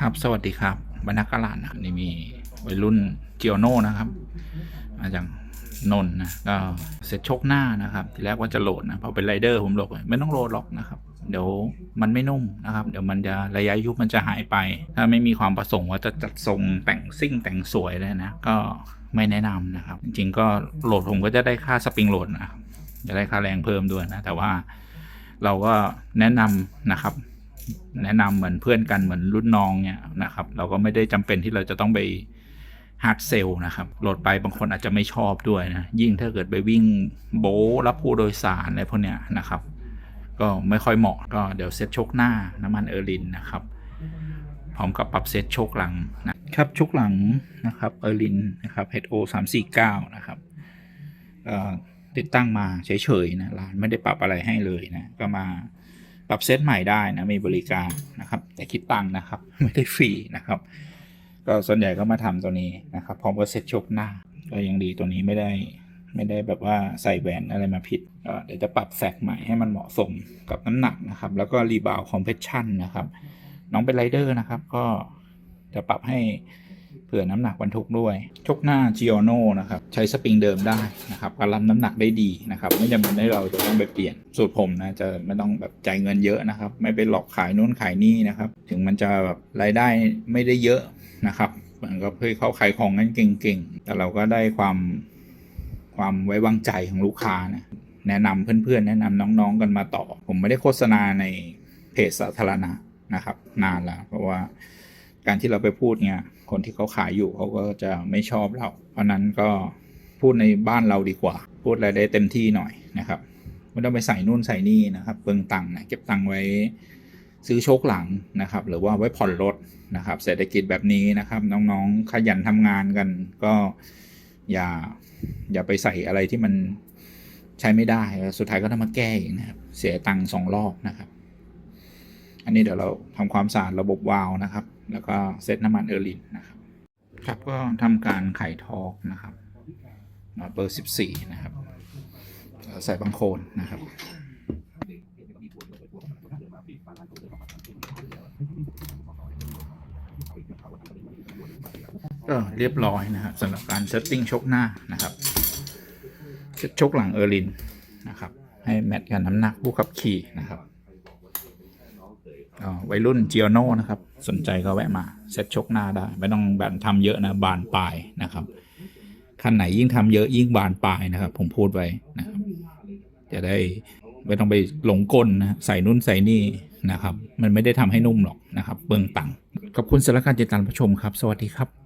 ครับ สวัสดีครับบรรณกาลาดนะนี่มีวัยรุ่นเจียโน่นะครับ มาจากนน์นะก็เสร็จชคหน้านะครับทีแรกว่าจะโหลดนะพอเป็นไรเดอร์ผมบอกไม่ต้องโหลดหรอกนะครับ เดี๋ยวมันไม่นุ่มนะครับ เดี๋ยวมันจะระยะยุบมันจะหายไป ถ้าไม่มีความประสงค์ว่าจะจัดทรงแต่งซิ่งแต่งสวยเลยนะ ก็ไม่แนะนำนะครับ จริงๆก็โหลดผมก็จะได้ค่าสปริงโหลดนะจะได้ค่าแรงเพิ่มด้วยนะแต่ว่าเราก็แนะนำนะครับ แนะนำเหมือนเพื่อนกันเหมือนรุ่นน้องเนี่ยนะครับ เราก็ไม่ได้จำเป็นที่เราจะต้องไปฮาร์ดเซลนะครับโหลดไปบางคนอาจจะไม่ชอบด้วยนะ ยิ่งถ้าเกิดไปวิ่งโบรับผู้โดยสารอะไรพวกเนี้ยนะครับ ก็ไม่ค่อยเหมาะก็เดี๋ยวเซ็ตชคหน้าน้ำมันเออร์ลินนะครับพร้อมกับปรับเซ็ตชคหลังนะครับชคหลังนะครับเออร์ลินนะครับ HO 3 4 9 นะครับติดตั้งมาเฉยๆนะร้านไม่ได้ปรับอะไรให้เลยนะก็มา ปรับเซตใหม่ได้นะมีบริการนะครับ แต่คิดตังค์นะครับ ไม่ได้ฟรีนะครับ ก็ส่วนใหญ่ก็มาทำตัวนี้นะครับพร้อมกับเซตชกหน้าก็ยังดีตัวนี้ไม่ได้ไม่ได้แบบว่าใส่แหวนอะไรมาผิดเดี๋ยวจะปรับแสกใหม่ให้มันเหมาะสมกับน้ำหนักนะครับ แล้วก็รีบาวคอมเพชชั่นนะครับ น้องเป็นไรเดอร์นะครับ ก็จะปรับให้ เผื่อน้ำหนักบรรทุกด้วยชกหน้า g i o n o นนะครับใช้สปริงเดิมได้นะครับการรับน้ำหนักได้ดีนะครับไม่จำเป็นให้เราจะต้องไปเปลี่ยนสูตรผมนะจะไม่ต้องแบบจ่ายเงินเยอะนะครับ ไม่ไปหลอกขายนู่นขายนี่นะครับ ถึงมันจะแบบรายได้ไม่ได้เยอะนะครับมันก็เพื่อเขาขายของนั้นเก่งๆ แต่เราก็ได้ความความไว้วางใจของลูกค้านะแนะนำเพื่อนๆ แนะนำน้องๆกันมาต่อ ผมไม่ได้โฆษณาในเพจสาธารณะนะครับ นานแล้วเพราะว่า การที่เราไปพูดเนี่ยคนที่เขาขายอยู่เขาก็จะไม่ชอบเรา เพราะนั้นก็พูดในบ้านเราดีกว่า พูดอะไรได้เต็มที่หน่อยนะครับไม่ต้องไปใส่นู่นใส่นี่นะครับเปลืองตังค์นะเก็บตังค์ไว้ซื้อโชคหลังนะครับ หรือว่าไว้ผ่อนรถนะครับ เศรษฐกิจแบบนี้นะครับ น้องๆขยันทำงานกันก็อย่าอย่าไปใส่อะไรที่มันใช้ไม่ได้ สุดท้ายก็ต้องมาแก้อีกนะครับ เสียตังค์สองรอบนะครับ อันนี้เดี๋ยวเราทำความสะอาดระบบวาล์วนะครับ แล้วก็เซตน้ำมันเออร์ลินนะครับ ครับก็ทำการไขทอกนะครับน็อตเบอร์14 นะครับ ใส่บังโคนนะครับก็เรียบร้อยนะครับสำหรับการเซตติ้งชกหน้านะครับเซตชกหลังเออร์ลินนะครับ ให้แมทกับน้ำหนักผู้ขับขี่นะครับก็ วัยรุ่นเจียโนนะครับ สนใจก็แวะมาเซตชกหน้าได้ ไม่ต้องแบบทำเยอะนะบานปลายนะครับคันไหนยิ่งทำเยอะยิ่งบานปลายนะครับ ผมพูดไว้นะครับ จะได้ไม่ต้องไปหลงกลนะใส่นุ่นใส่นี่นะครับ มันไม่ได้ทำให้นุ่มหรอกนะครับ เบืองตังค์ขอบคุณสำหรับการติดตามผู้ชมครับ สวัสดีครับ